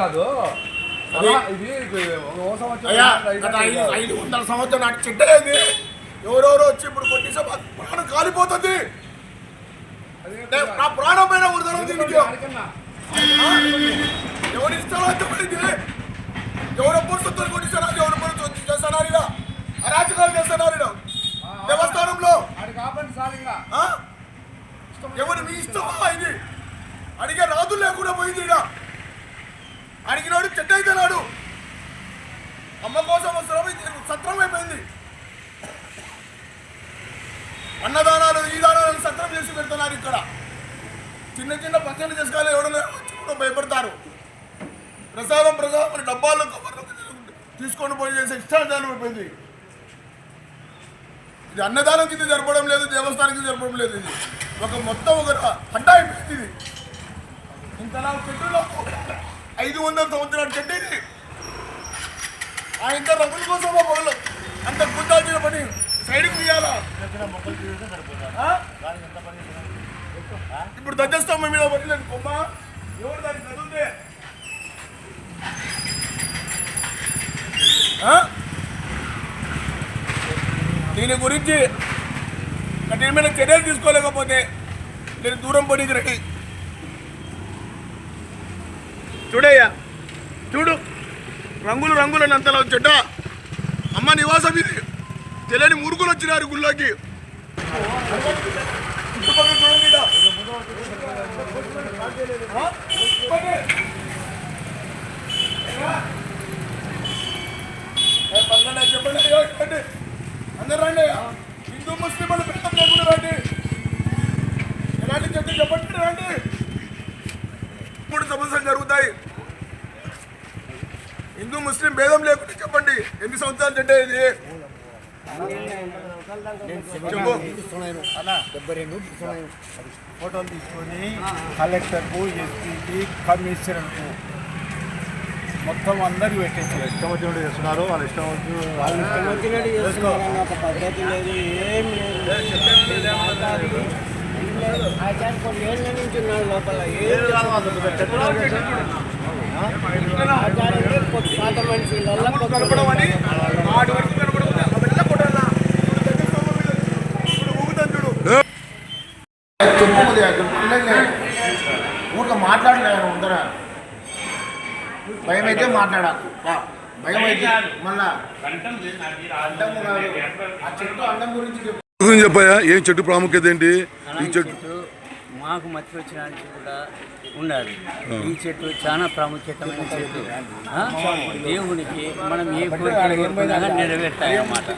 కాదు. ఇది ఐదు వందల సంవత్సరం నాటి చెట్టేది ఎవరెవరో వచ్చి ఇప్పుడు కొట్టేసే ప్రాణం కాలిపోతుంది. నా ప్రాణం పైన ఉడతాను దీనికి. ఎవరు ఇస్తారో చెప్పండి ఎవరు పొరుస్తుందో కొట్టిస్తారా ఎవరు పొరుస్తు చేస్తున్నారు ఇలా అరాచకాలు చేస్తున్నారు ఇలా దేవస్థానంలో? ఎవరు మీ ఇష్టమా ఇది? అడిగే రాదు లేకుండా పోయింది ఈడ. అడిగినాడు చెట్టయితేనాడు అమ్మ కోసం అవసరం సత్రం అయిపోయింది. అన్నదానాలు ఈ దానాలను సత్రం చేసి పెడుతున్నారు ఇక్కడ. చిన్న చిన్న పచ్చళ్ళు చేసుకోవాలి ఎవడన్నా వచ్చి కూడా భయపడతారు. ప్రసాదం ప్రసాదం అని డబ్బాలు తీసుకొని పోయి చేసే ఇష్టాచారం అయిపోయింది. ఇది అన్నదానం కింద జరపడం లేదు దేవస్థానం కింద జరపడం లేదు ఇది. ఒక మొత్తం ఒక అడ్డా అయిపోయింది ఇది. ఇంతలా చెట్టులో ఐదు వందల సంవత్సరాల చెట్టు ఇది ఆ ఇంత రంగుల కోసం మొగలు అంత గుండాల్సిన పని సైడ్కి తీయాలా? ఇప్పుడు ధ్వజస్తంభం మీద పడలేదు కొమ్మ ఎవరు దాన్ని చదివితే ఆ? దీని గురించి కఠినమైన చర్యలు తీసుకోలేకపోతే నేను దూరం పడికి రెడీ. చూడయ్యా. చూడు. రంగులు రంగుల నంతలో వచ్చట. అమ్మ నివాసం ఇది. తెలియని మురుగులు వచ్చినారు గుళ్ళోకి. చెప్పండి. అందరు రండి హిందూ ముస్లిం వాళ్ళు లేకుండా రండి. ఎలాంటి చెప్పండి రండి. మూడు సమస్యలు జరుగుతాయి. హిందూ ముస్లిం భేదం లేకుండా చెప్పండి. ఎన్ని సంవత్సరాలు చెట్టు ఇది ఫోటోలు తీసుకొని కలెక్టర్కు ఎస్పీకి కమిషనర్కు మొత్తం అందరికి పెట్టేసి ఇష్టం వచ్చినట్టు చేస్తున్నారు. వాళ్ళు ఇష్టం వచ్చి వాళ్ళు ఇష్టం వచ్చినట్టు చేస్తున్నారన్న ఒక పద్ధతి లేదు ఏం లేదు. మాట్లాడి ఏం లేదు. ఆచార్య కొన్ని ఏళ్ళ నుంచి ఉన్నాడు లోపల. ఏం పాత మనిషి ఆడి వరకు మాట్లాడలేదు ఉందరా భయం అయితే మాట్లాడా భయం అయితే మళ్ళా చెట్టు చెప్పాయా ఏం చెట్టు ప్రాముఖ్యత ఏంటి ఈ చెట్టు చెట్టు మాకు మధ్య వచ్చిన కూడా ఉండాలి. ఈ చెట్టు చాలా ప్రాముఖ్యతమైన చెట్టు. ఆ? దేవునికి మనం ఏ కోరికలు కోరుకున్నా నెరవేర్తాయి అన్నమాట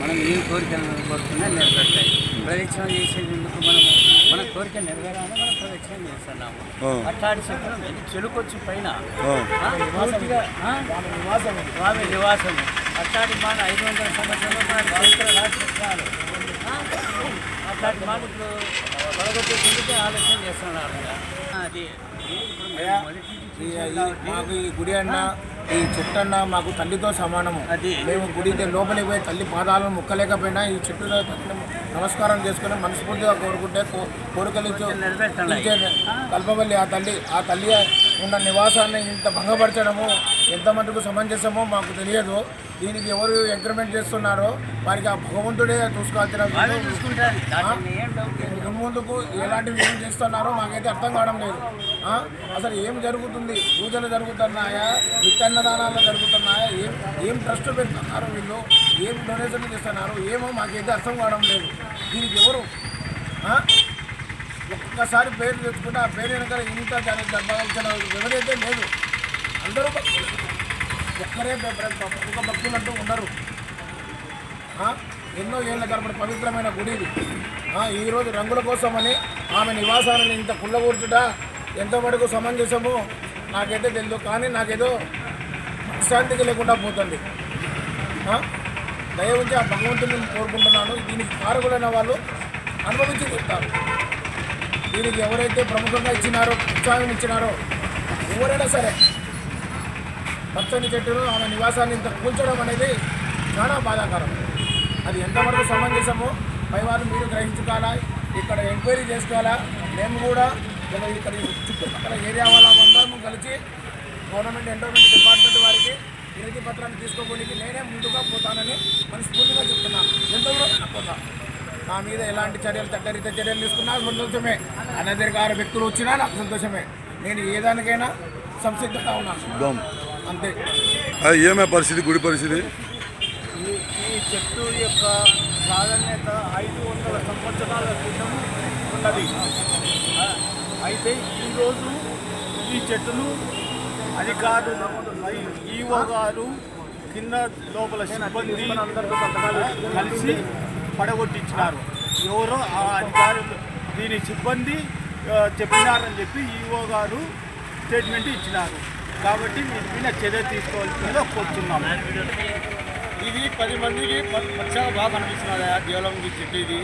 మనం ఏ కోరికలు కోరుకున్నా నెరవేర్తాయి. ప్రదక్షిణ చేసేందుకు మనము మన కోరిక నెరవేరాలని మనం ప్రదక్షిణ చేస్తున్నాము. ఆ. అట్లాంటి చెట్లు చెలుకొచ్చి పైన? స్వామి నివాసం అట్లాంటి మన ఐదు వందల సంవత్సరాలు మన చరిత్ర రాష్ట్రాలు. అట్లాంటి మాట ఇప్పుడు పడగొట్టేందుకే ఆలోచన చేస్తున్నారు అది. మాకు ఈ గుడి అన్న ఈ చెట్టు అన్న మాకు తల్లితో సమానము. మేము గుడి లోపలికి పోయి తల్లి పాదాలను ముక్కలేకపోయినా ఈ చెట్టులో తల్లిని నమస్కారం చేసుకుని మనస్ఫూర్తిగా కోరుకుంటే కోరికలు కల్పవల్లి ఆ తల్లి ఆ తల్లి ఉన్న నివాసాన్ని ఇంత భంగపరచడము ఎంత మటుకు సమంజసమో మాకు తెలియదు. దీనికి ఎవరు ఎంకరేజ్మెంట్ చేస్తున్నారో వారికి ఆ భగవంతుడే చూసుకోవాల్సిన ముందుకు ఎలాంటివి ఏం చేస్తున్నారో మాకైతే అర్థం కావడం లేదు? అసలు ఏం జరుగుతుంది? పూజలు జరుగుతున్నాయా? నిత్యాన్నదానాలు జరుగుతున్నాయా? ఏం ఏం ట్రస్ట్ పెడుతున్నారు వీళ్ళు? ఏం డొనేషన్లు చేస్తున్నారు? ఏమో మాకైతే అర్థం కావడం లేదు. దీనికి ఎవరు? ఒక్కసారి పేరు తెచ్చుకుంటే ఆ పేరు వెనకాల ఇంత దానికి జరపాల్సిన ఎవరైతే లేదు అందరూ భక్తులు. ఒక్కరే భ- భక్తులు అంటూ ఉండరు. ఎన్నో ఏళ్ళ తరబడి పవిత్రమైన గుడి ఇది ఈరోజు రంగుల కోసమని ఆమె నివాసాలను ఇంత కుళ్ళగూర్చుట ఎంతో మటుకు సమంజసము? నాకైతే తెలియదు కానీ నాకేదో శాంతికి లేకుండా పోతుంది. దయవుంచి దయ ఉంచి ఆ భగవంతుని కోరుకుంటున్నాను. దీనికి కారకులైన వాళ్ళు అనుభవించి చెప్తారు దీనికి ఎవరైతే ప్రముఖంగా ఇచ్చినారో ఉత్సాహం ఇచ్చినారో ఎవరైనా సరే పచ్చని చెట్టును ఆమె నివాసాన్ని ఇంత కూల్చడం అనేది చాలా బాధాకరం. అది ఎంతవరకు సమంజసమో పైవారు మీరు గ్రహించుకోవాలా ఇక్కడ ఎంక్వైరీ చేసుకోవాలా మేము కూడా ఇక్కడ చుట్టుపక్కల ఏరియా వాళ్ళ అందరం కలిసి గవర్నమెంట్ ఎండోమెంట్ డిపార్ట్మెంట్ వారికి వినతి పత్రాన్ని తీసుకోవడానికి నేనే ముందుగా పోతానని మనస్ఫూర్తిగా చెప్తున్నాను. ఎంత కూడా తప్పకుండా నా మీద ఎలాంటి చర్యలు చట్టరీత చర్యలు తీసుకున్నా సంతోషమే. అనధికార వ్యక్తులు వచ్చినా నాకు సంతోషమే. నేను ఏ దానికైనా సంసిద్ధంగా ఉన్నాను. అంతే. ఏమే పరిస్థితి గుడి పరిస్థితి? ఈ చెట్టు యొక్క ప్రాధాన్యత ఐదు వందల సంవత్సరాల క్రితం ఉన్నది. అయితే ఈరోజు ఈ చెట్టును అధికారులు ఈఓ గారు కింద లోపల సిబ్బంది కలిసి పడగొట్టించినారు. ఎవరో ఆ అధికారులు దీని సిబ్బంది చెప్పినారని చెప్పి ఈఓ గారు స్టేట్మెంట్ ఇచ్చినారు. కాబట్టి మీ మీద చర్య తీసుకోవాల్సిందిగా కోరుతున్నాము ఇది పది మందికి ప- పచ్చగా బాగా కనిపిస్తున్నది ఆ డెవలప్మెంట్ చెట్టు ఇది.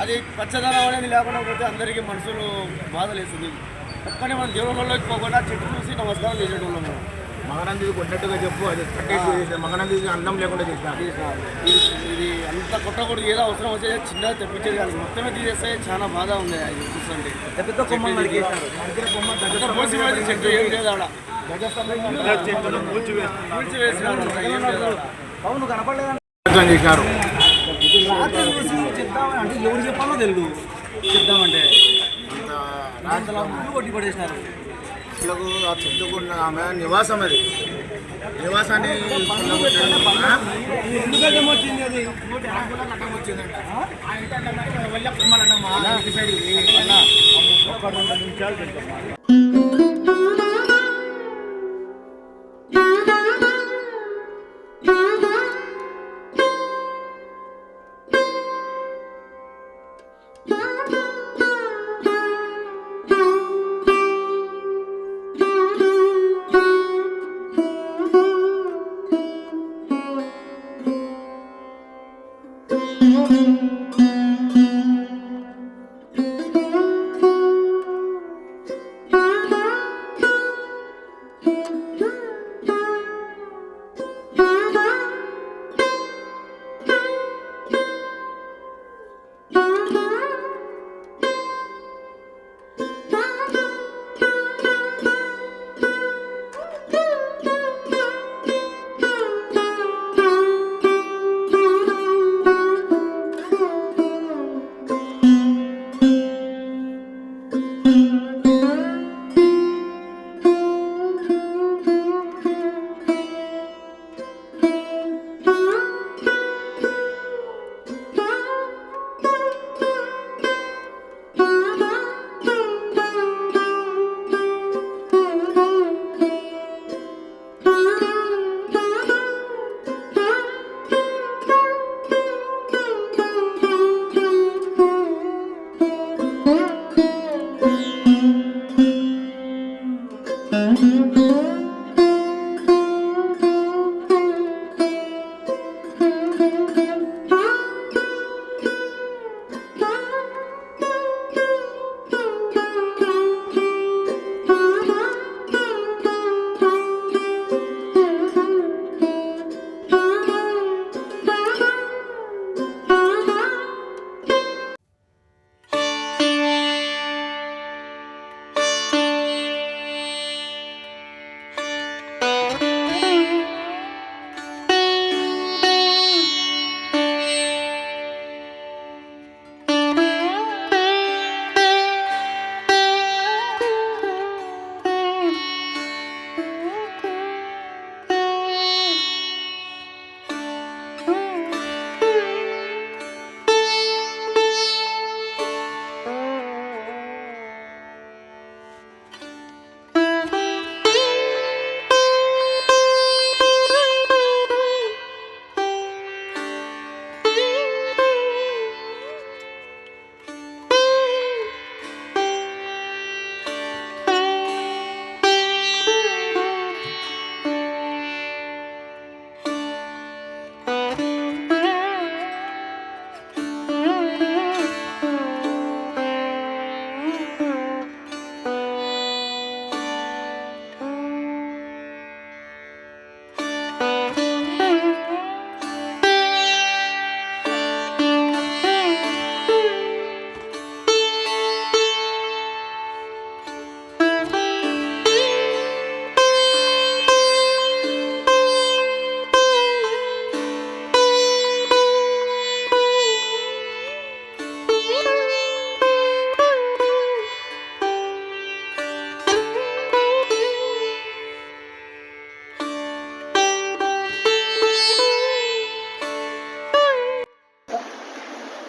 అది పచ్చదనం అనేది లేకుండా పోతే అందరికీ మనసులు బాధలేస్తుంది. కానీ మనం దేవుళ్ళలోకి పోకుండా చెట్టు చూసి నమస్కారం చేసేటోళ్ళం మనం. మగనంది కొట్టినట్టుగా చెప్పు అది కట్టేసి మగనంది అందం లేకుండా చేసిన. ఇది ఇది అంత కొట్టకూడదు ఏదో అవసరం వస్తే చిన్నగా తెప్పించేది కానీ మొత్తమే తీసేస్తే చాలా బాధ ఉంది అది చూస్తుంటే. మోసి పోయింది చెట్టు ఏం లేదు ఆడ. అంటే ఎవరు చెప్పాలో తెలియదు చెప్దామంటే. కొట్టి పడేసినారు. చెట్లకు ఆ చెట్టుకున్న ఆమె నివాసం అది నివాసాన్ని ఆ? ఎందుకంటే వచ్చింది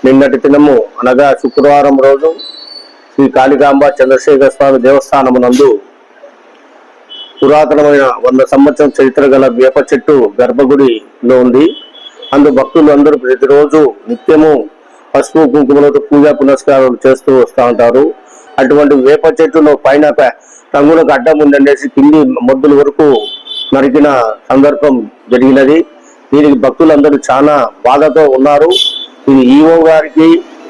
నిన్నటి దినము అనగా శుక్రవారం రోజు శ్రీ కాళికాంబ చంద్రశేఖర స్వామి దేవస్థానమునందు పురాతనమైన వంద సంవత్సరం చరిత్ర గల వేప చెట్టు గర్భగుడిలో ఉంది. అందు భక్తులు అందరూ ప్రతిరోజు నిత్యము పసుపు కుంకుమలతో పూజా పునస్కారాలు చేస్తూ వస్తూ ఉంటారు. అటువంటి వేప చెట్టులో పైన రంగులకు అడ్డం ఉందనేసి కింది మొద్దుల వరకు నరికిన సందర్భం జరిగినది. దీనికి భక్తులందరూ చాలా బాధతో ఉన్నారు. ఇది ఈఓ గారికి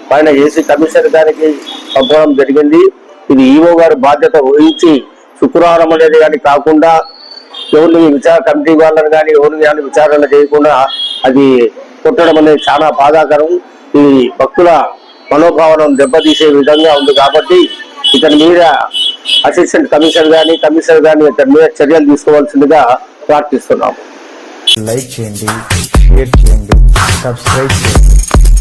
పైన ఏసీ కమిషనర్ గారికి పంపడం జరిగింది. ఇది ఈఓ గారి బాధ్యత వహించి శుక్రవారం అనేది కానీ కాకుండా ఎవరిని విచార కమిటీ వాళ్ళని కానీ ఎవరిని కానీ విచారణ చేయకుండా అది కొట్టడం అనేది చాలా బాధాకరం. ఈ భక్తుల మనోభావనం దెబ్బతీసే విధంగా ఉంది కాబట్టి ఇతని మీద అసిస్టెంట్ కమిషనర్ కానీ కమిషనర్ కానీ ఇతని మీద చర్యలు తీసుకోవాల్సిందిగా ప్రార్థిస్తున్నాం లైక్ చేయండి షేర్ చేయండి సబ్స్క్రైబ్ చేయండి.